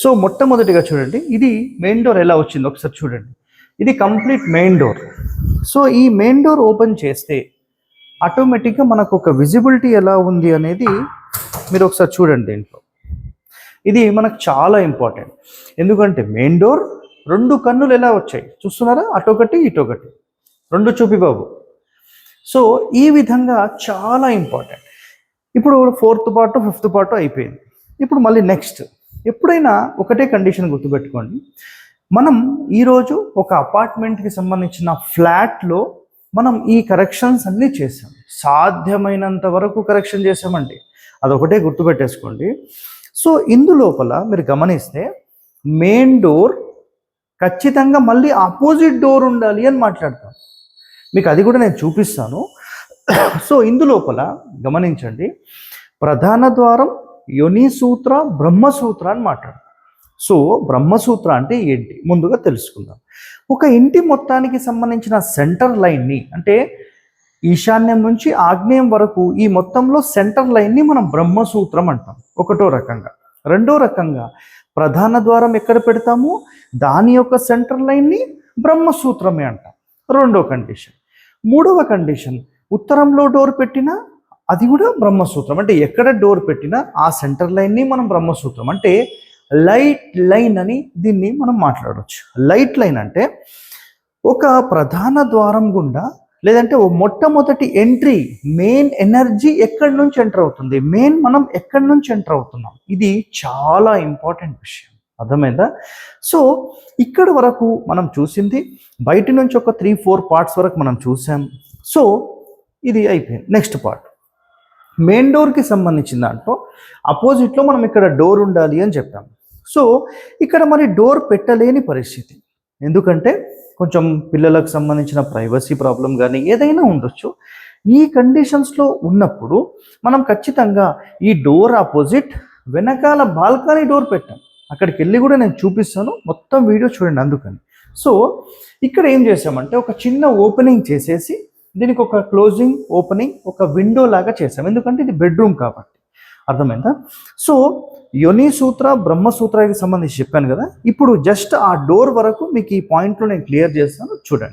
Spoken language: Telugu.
సో మొట్టమొదటిగా చూడండి ఇది మెయిన్ డోర్ ఎలా వచ్చింది ఒకసారి చూడండి. ఇది కంప్లీట్ మెయిన్ డోర్ సో ఈ మెయిన్ డోర్ ఓపెన్ చేస్తే ఆటోమేటిక్గా మనకు ఒక విజిబిలిటీ ఎలా ఉంది అనేది మీరు ఒకసారి చూడండి దీంట్లో. ఇది మనకు చాలా ఇంపార్టెంట్ ఎందుకంటే మెయిన్ డోర్ రెండు కన్నులు ఎలా వచ్చాయి? చూస్తున్నారా? అటొకటి ఇటొకటి. రెండు చూపి బాబు. సో ఈ విధంగా చాలా ఇంపార్టెంట్ ఇప్పుడు ఫోర్త్ పార్ట్ ఫిఫ్త్ పార్ట్ అయిపోయింది. ఇప్పుడు మళ్ళీ నెక్స్ట్ ఎప్పుడైనా ఒకటే కండిషన్ గుర్తుపెట్టుకోండి. మనం ఈరోజు ఒక అపార్ట్మెంట్కి సంబంధించిన ఫ్లాట్లో మనం ఈ కరెక్షన్స్ అన్నీ చేసాం సాధ్యమైనంత వరకు కరెక్షన్ చేసామండి అదొకటే గుర్తుపెట్టేసుకోండి. సో ఇందులోపల మీరు గమనిస్తే మెయిన్ డోర్ ఖచ్చితంగా మళ్ళీ ఆపోజిట్ డోర్ ఉండాలి అని మాట్లాడతాం. మీకు అది కూడా నేను చూపిస్తాను. సో ఇందులోపల గమనించండి. ప్రధాన ద్వారం యోని సూత్ర బ్రహ్మసూత్ర అని మాట్లాడతాం సో బ్రహ్మసూత్ర అంటే ఏంటి? ముందుగా తెలుసుకుందాం. ఒక ఇంటి మొత్తానికి సంబంధించిన సెంటర్ లైన్ని అంటే ఈశాన్యం నుంచి ఆగ్నేయం వరకు ఈ మొత్తంలో సెంటర్ లైన్ని మనం బ్రహ్మసూత్రం అంటాం. ఒకటో రకంగా. రెండో రకంగా ప్రధాన ద్వారం ఎక్కడ పెడతాము? దాని యొక్క సెంటర్ లైన్ని బ్రహ్మసూత్రమే అంటాం. రెండో కండిషన్. మూడవ కండిషన్. ఉత్తరంలో డోర్ పెట్టినా అది కూడా బ్రహ్మసూత్రం. అంటే ఎక్కడ డోర్ పెట్టినా ఆ సెంటర్ లైన్ని మనం బ్రహ్మసూత్రం. అంటే లైట్ లైన్ అని దీన్ని మనం మాట్లాడవచ్చు లైట్ లైన్ అంటే ఒక ప్రధాన ద్వారం గుండా లేదంటే ఓ మొట్టమొదటి ఎంట్రీ మెయిన్ ఎనర్జీ ఎక్కడి నుంచి ఎంటర్ అవుతుంది? మెయిన్ మనం ఎక్కడి నుంచి ఎంటర్ అవుతున్నాం? ఇది చాలా ఇంపార్టెంట్ విషయం. అర్థమైందా? సో ఇక్కడ వరకు మనం చూసింది బయట నుంచి ఒక త్రీ ఫోర్ పార్ట్స్ వరకు మనం చూసాం. సో ఇది అయిపోయింది. Next part. మెయిన్ డోర్కి సంబంధించిన దాంట్లో అపోజిట్లో మనం ఇక్కడ డోర్ ఉండాలి అని చెప్పాం. సో ఇక్కడ మరి డోర్ పెట్టలేని పరిస్థితి. ఎందుకంటే కొంచెం పిల్లలకు సంబంధించిన ప్రైవసీ ప్రాబ్లం కానీ ఏదైనా ఉండొచ్చు. ఈ కండిషన్స్లో ఉన్నప్పుడు మనం ఖచ్చితంగా ఈ డోర్ ఆపోజిట్ వెనకాల బాల్కనీ డోర్ పెట్టాం. అక్కడికి వెళ్ళి కూడా నేను చూపిస్తాను. మొత్తం వీడియో చూడండి అందుకని. సో ఇక్కడ ఏం చేసామంటే ఒక చిన్న ఓపెనింగ్ చేసేసి దీనికి ఒక క్లోజింగ్ ఓపెనింగ్ ఒక విండో లాగా చేసాం ఎందుకంటే ఇది బెడ్రూమ్ కాబట్టి. అర్థమైందా? సో యోని సూత్ర బ్రహ్మసూత్రానికి సంబంధించి చెప్పాను కదా. ఇప్పుడు జస్ట్ ఆ డోర్ వరకు మీకు ఈ పాయింట్లో నేను క్లియర్ చేస్తాను. చూడండి.